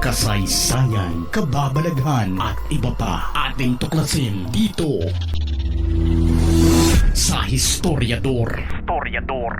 kasaysayan, kababalaghan at iba pa ating tuklasin dito sa Historiador. Historiador.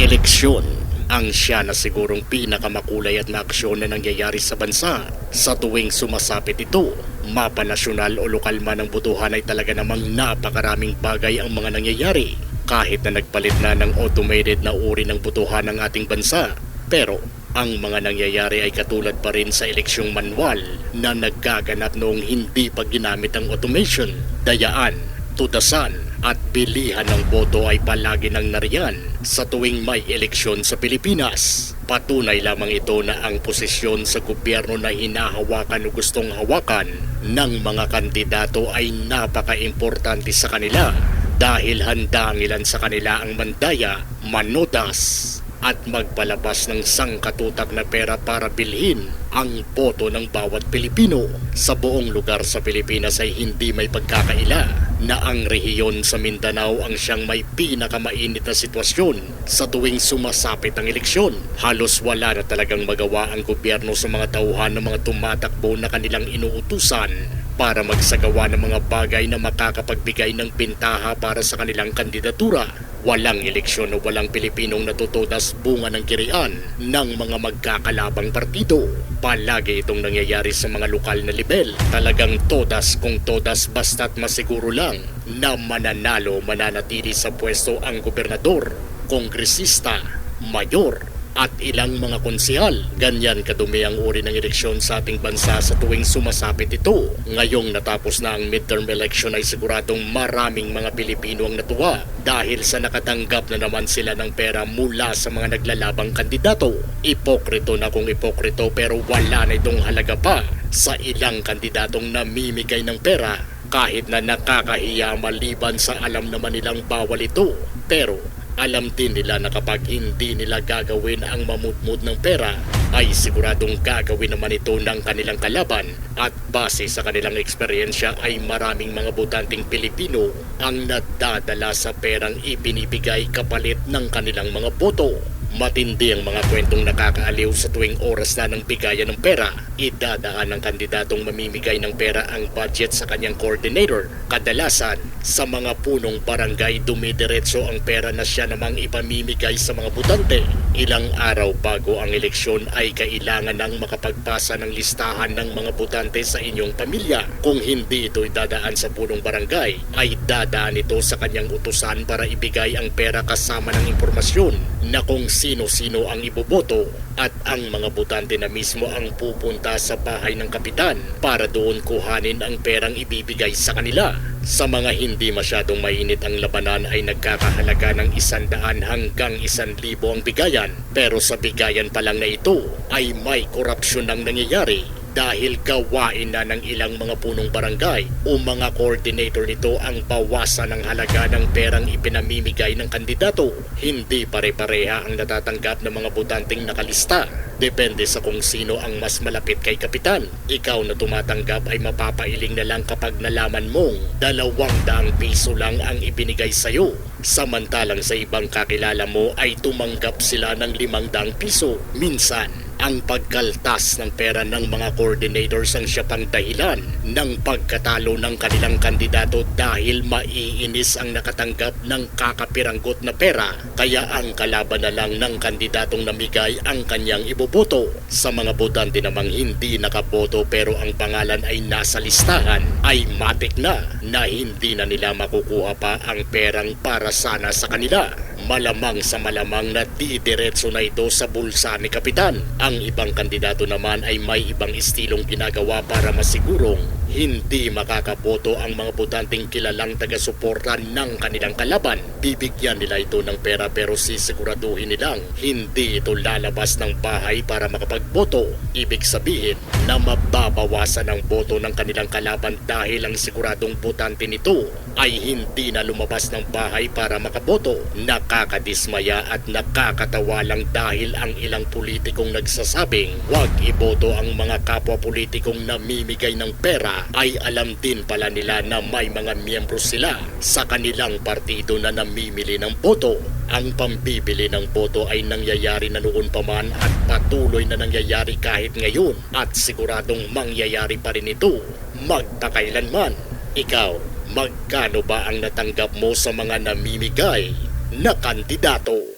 Eleksyon ang siya na sigurong pinakamakulay at maaksyon na nangyayari sa bansa. Sa tuwing sumasapit ito, mapa nasyonal o lokal man ang butuhan ay talaga namang napakaraming bagay ang mga nangyayari. Kahit na nagpalit na ng automated na uri ng butuhan ng ating bansa. Pero ang mga nangyayari ay katulad pa rin sa eleksyong manual na nagkaganap noong hindi pa ginamit ang automation, dayaan, tudasan at bilihan ng boto ay palagi nang nariyan sa tuwing may eleksyon sa Pilipinas. Patunay lamang ito na ang posisyon sa gobyerno na hinahawakan o gustong hawakan ng mga kandidato ay napaka-importante sa kanila dahil handa ang sa kanila ang mandaya, manodas at magpalabas ng sangkatutak na pera para bilhin ang boto ng bawat Pilipino. Sa buong lugar sa Pilipinas ay hindi may pagkakaila na ang rehiyon sa Mindanao ang siyang may pinakamainit na sitwasyon sa tuwing sumasapit ang eleksyon. Halos wala na talagang magawa ang gobyerno sa mga tauhan ng mga tumatakbo na kanilang inuutusan para magsagawa ng mga bagay na makakapagbigay ng pintaha para sa kanilang kandidatura. Walang eleksyon o walang Pilipinong natutudas bunga ng kirian ng mga magkakalabang partido. Palagi itong nangyayari sa mga lokal na level. Talagang todas kung todas basta't masiguro lang na mananalo mananatili sa pwesto ang gobernador, kongresista, mayor at ilang mga konsehal. Ganyan kadumi ang uri ng eleksyon sa ating bansa sa tuwing sumasapit ito. Ngayong natapos na ang midterm election ay siguradong maraming mga Pilipino ang natuwa dahil sa nakatanggap na naman sila ng pera mula sa mga naglalabang kandidato. Ipokrito na kung ipokrito pero wala na itong halaga pa sa ilang kandidatong namimigay ng pera kahit na nakakahiya maliban sa alam naman nilang bawal ito. Pero alam din nila na kapag hindi nila gagawin ang mamutmud ng pera, ay siguradong gagawin naman ito ng kanilang kalaban at base sa kanilang eksperyensya ay maraming mga butanteng Pilipino ang nadadala sa perang ibinibigay kapalit ng kanilang mga boto. Matindi ang mga kwentong nakakaaliw sa tuwing oras na ng bigayan ng pera. Idadaan ng kandidatong mamimigay ng pera ang budget sa kanyang coordinator. Kadalasan, sa mga punong barangay dumidiretso ang pera na siya namang ipamimigay sa mga butante. Ilang araw bago ang eleksyon ay kailangan ng makapagpasa ng listahan ng mga butante sa inyong pamilya. Kung hindi ito idadaan sa punong barangay, ay dadaan ito sa kanyang utusan para ibigay ang pera kasama ng impormasyon na kung sino-sino ang iboboto at ang mga butante na mismo ang pupunta sa bahay ng kapitan para doon kuhanin ang perang ibibigay sa kanila. Sa mga hindi masyadong mainit ang labanan ay nagkakahalaga ng isandaan hanggang isan libo ang bigayan. Pero sa bigayan pa lang na ito ay may korupsyon ang nangyayari dahil gawain na ng ilang mga punong barangay o mga coordinator nito ang bawasan ng halaga ng perang ipinamimigay ng kandidato. Hindi pare-pareha ang natatanggap ng mga butanteng nakalista. Depende sa kung sino ang mas malapit kay kapitan. Ikaw na tumatanggap ay mapapailing na lang kapag nalaman mong dalawang daang piso lang ang ibinigay sa'yo. Samantalang sa ibang kakilala mo ay tumanggap sila ng limang daang piso. Minsan, ang pagkaltas ng pera ng mga coordinators ang siya pang ng pagkatalo ng kanilang kandidato dahil maiinis ang nakatanggap ng kakapiranggot na pera kaya ang kalaban na lang ng kandidatong namigay ang kanyang iboboto. Sa mga botante namang hindi nakaboto pero ang pangalan ay nasa listahan ay matik na na hindi na nila makukuha pa ang perang para sana sa kanila. Malamang sa malamang na didiretso na ito sa bulsa ni Kapitan. Ang ibang kandidato naman ay may ibang estilong ginagawa para masigurong hindi makakaboto ang mga botanteng kilalang taga-suporta ng kanilang kalaban. Bibigyan nila ito ng pera pero sisiguraduhin nilang hindi ito lalabas ng bahay para makapagboto. Ibig sabihin na mababawasan ang boto ng kanilang kalaban dahil ang siguradong botante nito ay hindi na lumabas ng bahay para makaboto. Nakakadismaya at nakakatawa lang dahil ang ilang politikong nagsasabing huwag iboto ang mga kapwa politikong namimigay ng pera ay alam din pala nila na may mga miyembro sila sa kanilang partido na namimili ng boto. Ang pambibili ng boto ay nangyayari na noon pa man at patuloy na nangyayari kahit ngayon at siguradong mangyayari pa rin ito magtakailanman. Ikaw, magkano ba ang natanggap mo sa mga namimigay na kandidato?